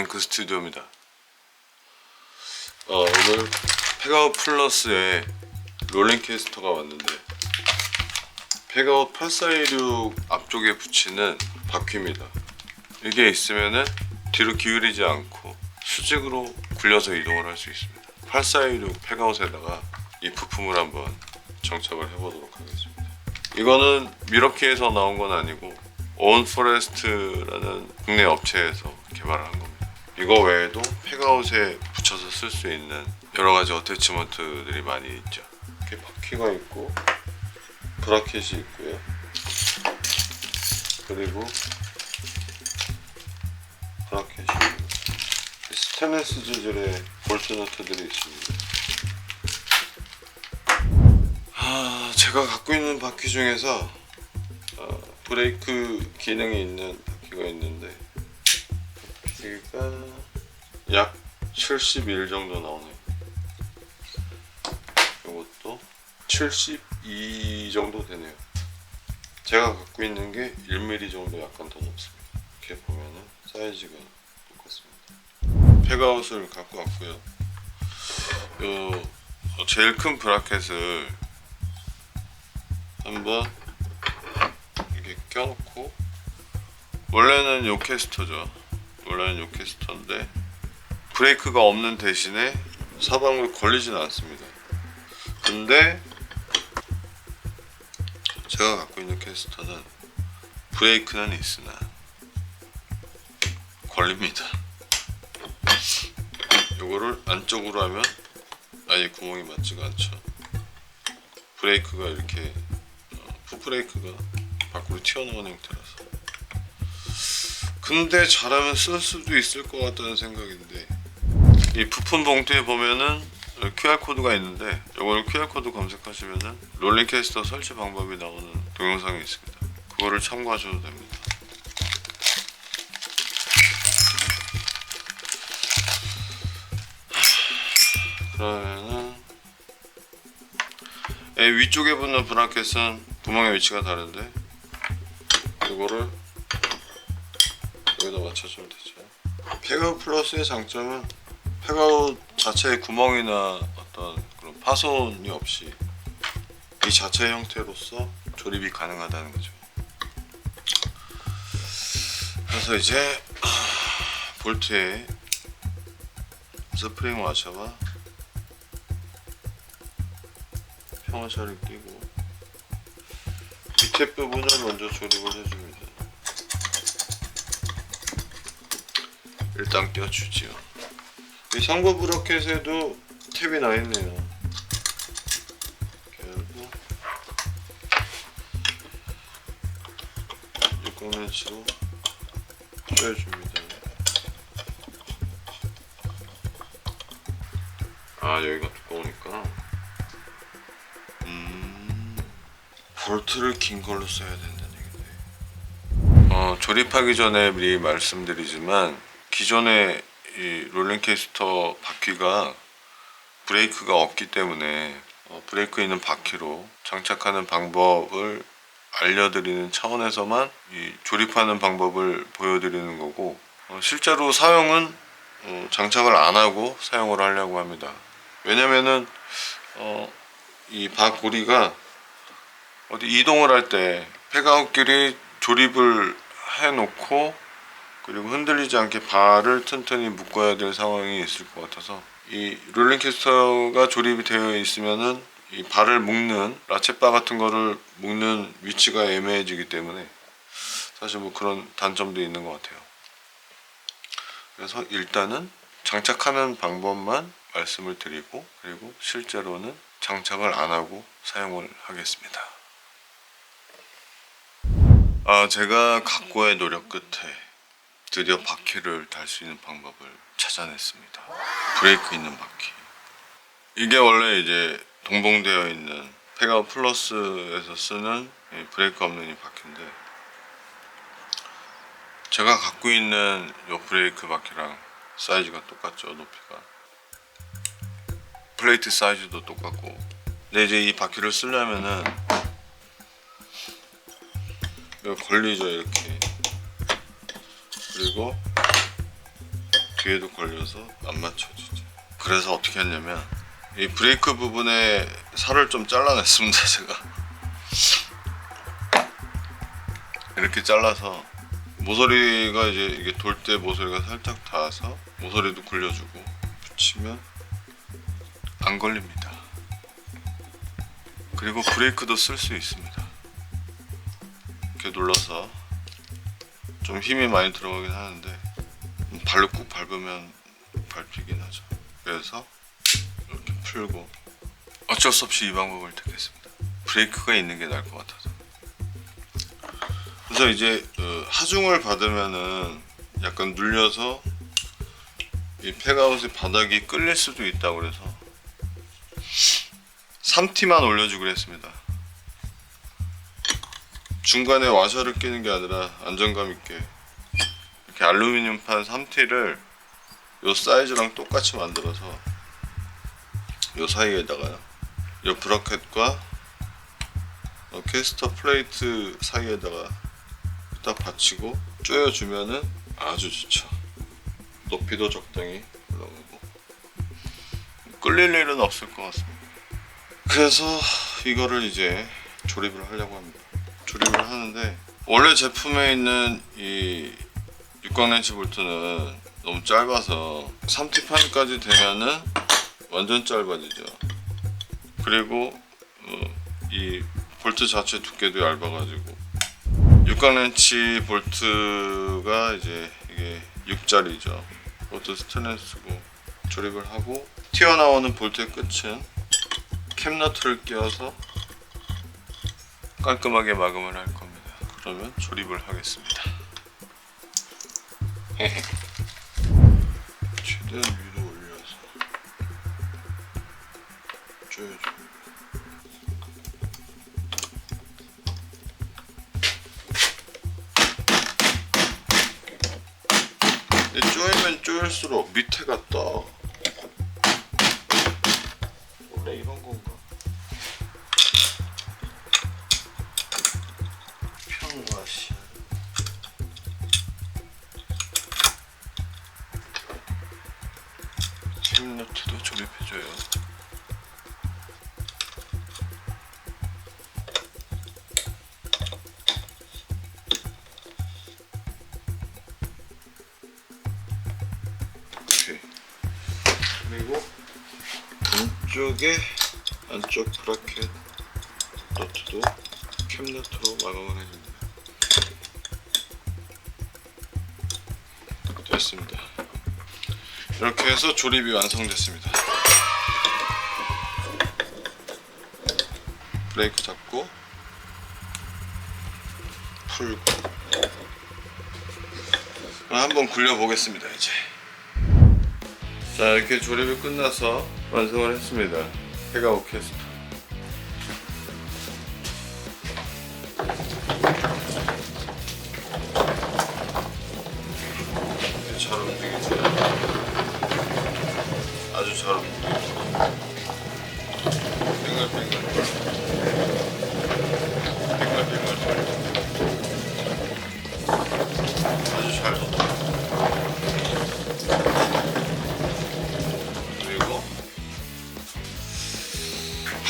뱅크 스튜디오입니다. 어, 오늘 페가웃 플러스에 롤링 캐스터가 왔는데 페가웃 8416 앞쪽에 붙이는 바퀴입니다. 이게 있으면은 뒤로 기울이지 않고 수직으로 굴려서 이동을 할 수 있습니다. 8416 페가웃에다가 이 부품을 한번 정착을 해보도록 하겠습니다. 이거는 미러키에서 나온 건 아니고 온포레스트라는 국내 업체에서 개발을 한 겁니다. 이거 외에도 팩아웃에 붙여서 쓸 수 있는 여러 가지 어태치먼트들이 많이 있죠. 이렇게 바퀴가 있고 브라켓이 있고요. 그리고 브라켓이 있고 스테인리스 재질의 볼트 너트들이 있습니다. 아, 제가 갖고 있는 바퀴 중에서 어, 브레이크 기능이 있는 바퀴가 있는데 바퀴가 약 71 정도 나오네요. 이것도 72 정도 되네요. 제가 갖고 있는 게 1mm 정도 약간 더 높습니다. 이렇게 보면은 사이즈가 똑같습니다. 팩아웃을 갖고 왔고요. 요 어, 제일 큰 브라켓을 한번 이렇게 껴놓고 원래는 요 캐스터죠. 원래는 요 캐스터인데 브레이크가 없는 대신에 사방으로 걸리지는 않습니다. 근데 제가 갖고 있는 캐스터는 브레이크는 있으나 걸립니다. 요거를 안쪽으로 하면 아예 구멍이 맞지가 않죠. 브레이크가 이렇게 어, 풋브레이크가 밖으로 튀어나오는 형태라서 근데 잘하면 쓸 수도 있을 것 같다는 생각인데. 이 부품 봉투에 보면은 QR코드가 있는데 이걸 QR코드 검색하시면은 롤링캐스터 설치 방법이 나오는 동영상이 있습니다. 그거를 참고하셔도 됩니다. 그러면은 예, 위쪽에 붙는 브라켓은 구멍의 위치가 다른데 이거를 여기다 맞춰주면 되죠. 팩아웃 플러스의 장점은 팩아웃 자체에 구멍이나 어떤 그런 파손이 없이 이 자체 형태로서 조립이 가능하다는 거죠. 그래서 이제 아, 볼트에 스프링 와셔와 평화샤를 끼고 밑에 부분을 먼저 조립을 해줍니다. 일단 껴주지요. 이 상부 브라켓에도 탭이 나 있네요. 이렇게 하고 육각면치로 조여줍니다. 아 여기가 두꺼우니까 음 볼트를 긴 걸로 써야 된다는 얘기네. 어 조립하기 전에 미리 말씀드리지만 기존의 이 롤링캐스터 바퀴가 브레이크가 없기 때문에 어, 브레이크 있는 바퀴로 장착하는 방법을 알려드리는 차원에서만 이 조립하는 방법을 보여드리는 거고 어, 실제로 사용은 어, 장착을 안 하고 사용을 하려고 합니다. 왜냐면은 어, 이 바고리가 어디 이동을 할 때 폐가웃끼리 조립을 해놓고 그리고 흔들리지 않게 발을 튼튼히 묶어야 될 상황이 있을 것 같아서 이 롤링캐스터가 조립이 되어 있으면은 이 발을 묶는 라쳇바 같은 거를 묶는 위치가 애매해지기 때문에 사실 뭐 그런 단점도 있는 것 같아요. 그래서 일단은 장착하는 방법만 말씀을 드리고 그리고 실제로는 장착을 안 하고 사용을 하겠습니다. 아, 제가 각고의 노력 끝에 드디어 바퀴를 달 수 있는 방법을 찾아냈습니다. 브레이크 있는 바퀴. 이게 원래 이제 동봉되어 있는 페가 플러스에서 쓰는 이 브레이크 없는 이 바퀴인데 제가 갖고 있는 이 브레이크 바퀴랑 사이즈가 똑같죠 높이가 플레이트 사이즈도 똑같고 근데 이제 이 바퀴를 쓰려면은 걸리죠 이렇게 그리고 뒤에도 걸려서 안 맞춰지죠. 그래서 어떻게 했냐면 이 브레이크 부분에 살을 좀 잘라냈습니다 제가 이렇게 잘라서 모서리가 이제 이게 돌 때 모서리가 살짝 닿아서 모서리도 굴려주고 붙이면 안 걸립니다. 그리고 브레이크도 쓸 수 있습니다. 이렇게 눌러서 좀 힘이 많이 들어가긴 하는데 발로 꾹 밟으면 밟히긴 하죠. 그래서 이렇게 풀고 어쩔 수 없이 이 방법을 택했습니다. 브레이크가 있는 게 나을 것 같아서. 그래서 이제 어, 하중을 받으면은 약간 눌려서 이 팩아웃의 바닥이 끌릴 수도 있다고 그래서 3T만 올려주기로 했습니다. 중간에 와셔를 끼는 게 아니라 안정감 있게 이렇게 알루미늄판 3T를 요 사이즈랑 똑같이 만들어서 요 사이에다가 요 브라켓과 어, 캐스터 플레이트 사이에다가 딱 받치고 조여주면은 아주 좋죠. 높이도 적당히 올라가고 끌릴 일은 없을 것 같습니다. 그래서 이거를 이제 조립을 하려고 합니다. 조립을 하는데 원래 제품에 있는 이 육각렌치 볼트는 너무 짧아서 3T판까지 되면은 완전 짧아지죠. 그리고 어, 이 볼트 자체 두께도 얇아가지고 육각렌치 볼트가 이제 이게 6짜리죠. 그것도 스테인레스고 조립을 하고 튀어나오는 볼트의 끝은 캡너트를 끼워서 깔끔하게 마감을 할 겁니다. 그러면 조립을 하겠습니다. 최대한 위로 올려서 조여줍니다. 쪼이면 쪼일수록 밑에가 떠. 원래 이런 건가? 캡노트도 조립해줘요. 오케이. 그리고 안쪽에 안쪽 브라켓 너트도 캡너트로 마감을 해줍니다. 됐습니다. 이렇게 해서 조립이 완성됐습니다. 브레이크 잡고 풀고 한번 굴려 보겠습니다 이제. 자 이렇게 조립이 끝나서 완성을 했습니다. 해가 오케스트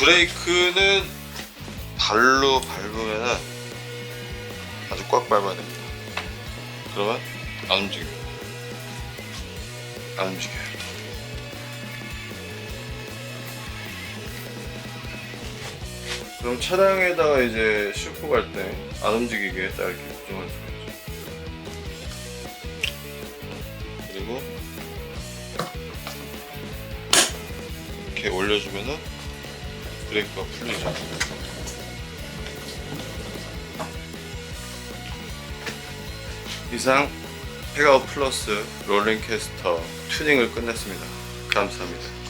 브레이크는 발로 밟으면 아주 꽉 밟아야 됩니다. 그러면 안 움직여요. 안 움직여요. 그럼 차량에다가 이제 싣고 갈 때 안 움직이게 딱 이렇게 수가 있죠. 그리고 이렇게 올려주면은 브레이크가 풀리죠. 이상 페가오 플러스 롤링 캐스터 튜닝을 끝냈습니다. 감사합니다.